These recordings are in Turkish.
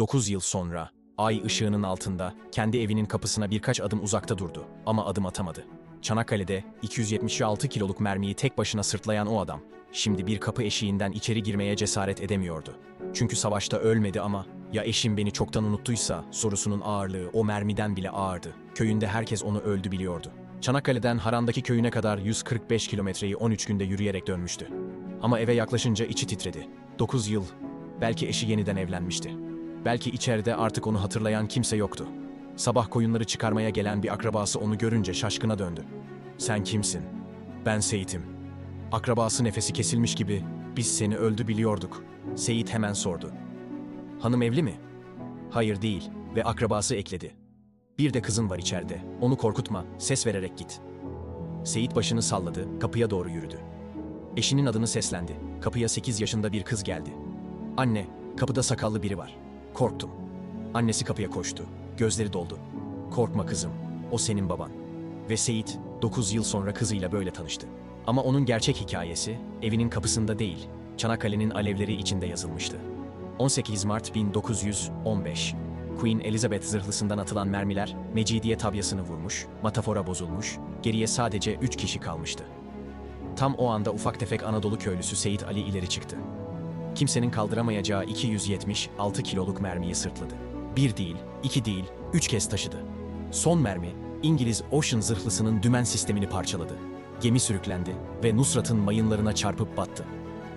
9 yıl sonra ay ışığının altında kendi evinin kapısına birkaç adım uzakta durdu ama adım atamadı. Çanakkale'de 276 kiloluk mermiyi tek başına sırtlayan o adam şimdi bir kapı eşiğinden içeri girmeye cesaret edemiyordu. Çünkü savaşta ölmedi ama ya eşim beni çoktan unuttuysa sorusunun ağırlığı o mermiden bile ağırdı. Köyünde herkes onu öldü biliyordu. Çanakkale'den Haran'daki köyüne kadar 145 kilometreyi 13 günde yürüyerek dönmüştü. Ama eve yaklaşınca içi titredi. 9 yıl, belki eşi yeniden evlenmişti. Belki içeride artık onu hatırlayan kimse yoktu. Sabah koyunları çıkarmaya gelen bir akrabası onu görünce şaşkına döndü. Sen kimsin? Ben Seyit'im. Akrabası nefesi kesilmiş gibi, biz seni öldü biliyorduk. Seyit hemen sordu. Hanım evli mi? Hayır değil ve akrabası ekledi. Bir de kızın var içeride. Onu korkutma, ses vererek git. Seyit başını salladı, kapıya doğru yürüdü. Eşinin adını seslendi. Kapıya 8 yaşında bir kız geldi. Anne, kapıda sakallı biri var. Korktum. Annesi kapıya koştu. Gözleri doldu. Korkma kızım, o senin baban. Ve Seyit 9 yıl sonra kızıyla böyle tanıştı. Ama onun gerçek hikayesi evinin kapısında değil, Çanakkale'nin alevleri içinde yazılmıştı. 18 Mart 1915. Queen Elizabeth zırhlısından atılan mermiler Mecidiye tabyasını vurmuş, matafora bozulmuş, geriye sadece 3 kişi kalmıştı. Tam o anda ufak tefek Anadolu köylüsü Seyit Ali ileri çıktı. Kimsenin kaldıramayacağı 276 kiloluk mermiyi sırtladı. Bir değil, iki değil, üç kez taşıdı. Son mermi, İngiliz Ocean zırhlısının dümen sistemini parçaladı. Gemi sürüklendi ve Nusrat'ın mayınlarına çarpıp battı.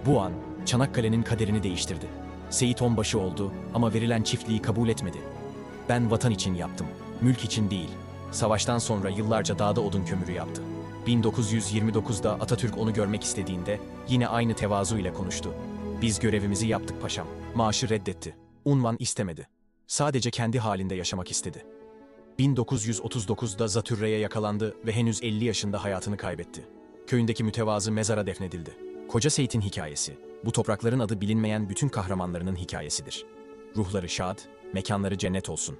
Bu an, Çanakkale'nin kaderini değiştirdi. Seyit onbaşı oldu ama verilen çiftliği kabul etmedi. Ben vatan için yaptım, mülk için değil. Savaştan sonra yıllarca dağda odun kömürü yaptı. 1929'da Atatürk onu görmek istediğinde yine aynı tevazu ile konuştu. Biz görevimizi yaptık paşam. Maaşı reddetti. Unvan istemedi. Sadece kendi halinde yaşamak istedi. 1939'da Zatürre'ye yakalandı ve henüz 50 yaşında hayatını kaybetti. Köyündeki mütevazı mezara defnedildi. Koca Seyit'in hikayesi, bu toprakların adı bilinmeyen bütün kahramanlarının hikayesidir. Ruhları şad, mekanları cennet olsun.